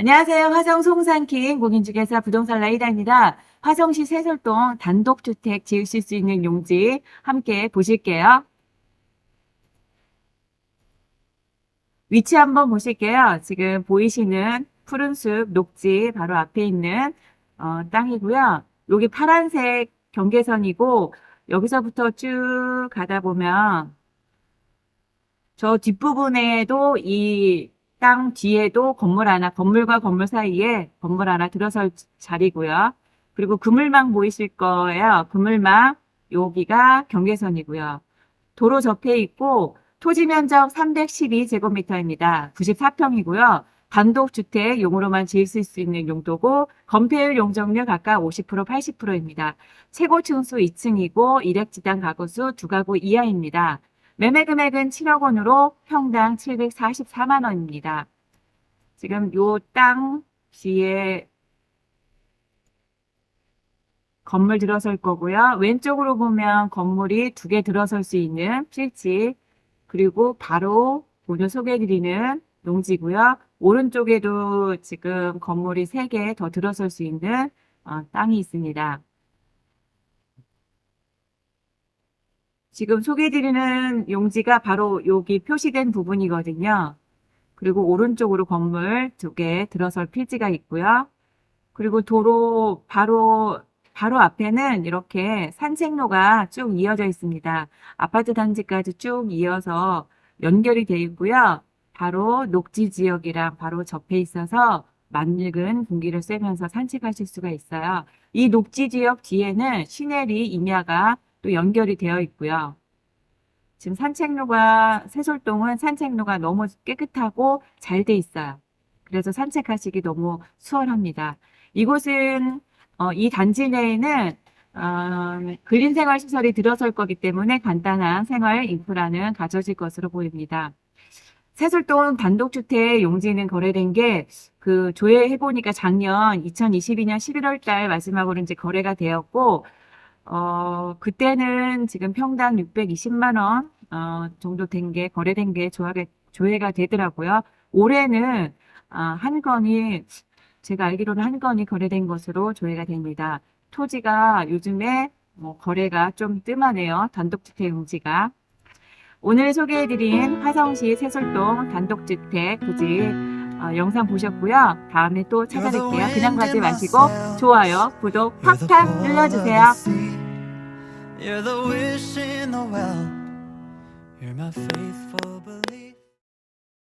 안녕하세요. 화성 송산킹 공인중개사 부동산 라이다입니다. 화성시 세솔동 단독주택 지으실 수 있는 용지 함께 보실게요. 위치 한번 보실게요. 지금 보이시는 푸른 숲 녹지 바로 앞에 있는 어, 땅이고요. 여기 파란색 경계선이고 여기서부터 쭉 가다 보면 저 뒷부분에도 이 땅 뒤에도 건물 하나, 건물과 건물 사이에 건물 하나 들어설 자리고요. 그리고 그물망 보이실 거예요. 그물망 여기가 경계선이고요. 도로 접해 있고 토지 면적 312제곱미터입니다. 94평이고요. 단독주택 용으로만 지을 수 있는 용도고 건폐율 용적률 각각 50% 80%입니다. 최고 층수 2층이고 일획지당 가구수 두 가구 이하입니다. 매매 금액은 7억 원으로 평당 744만 원입니다. 지금 요 땅 뒤에 건물 들어설 거고요. 왼쪽으로 보면 건물이 두 개 들어설 수 있는 필지 그리고 바로 오늘 소개해드리는 농지고요. 오른쪽에도 지금 건물이 세 개 더 들어설 수 있는 어, 땅이 있습니다. 지금 소개해드리는 용지가 바로 여기 표시된 부분이거든요. 그리고 오른쪽으로 건물 두 개 들어설 필지가 있고요. 그리고 도로 바로 바로 앞에는 이렇게 산책로가 쭉 이어져 있습니다. 아파트 단지까지 쭉 이어서 연결이 되어 있고요. 바로 녹지 지역이랑 바로 접해 있어서 맑은 공기를 쐬면서 산책하실 수가 있어요. 이 녹지 지역 뒤에는 시내리 임야가 또 연결이 되어 있고요. 지금 산책로가 세솔동은 산책로가 너무 깨끗하고 잘 돼 있어요. 그래서 산책하시기 너무 수월합니다. 이곳은 어, 이 단지 내에는 어, 근린 생활 시설이 들어설 거기 때문에 간단한 생활 인프라는 갖춰질 것으로 보입니다. 세솔동 단독주택 용지는 거래된 게 그 조회해 보니까 작년 2022년 11월 달 마지막으로 이제 거래가 되었고 어, 그때는 지금 평당 620만 원 어, 정도 된 게 거래된 게 조회가, 조회가 되더라고요. 올해는 아, 한 건이 제가 알기로는 한 건이 거래된 것으로 조회가 됩니다. 토지가 요즘에 뭐 거래가 좀 뜸하네요. 단독주택 용지가. 오늘 소개해드린 화성시 세솔동 단독주택 토지 어, 영상 보셨고요. 다음에 또 찾아뵐게요. 그냥 가지 마시고 좋아요, 구독 팍팍 눌러주세요. You're the wish in the well. You're my faithful believer.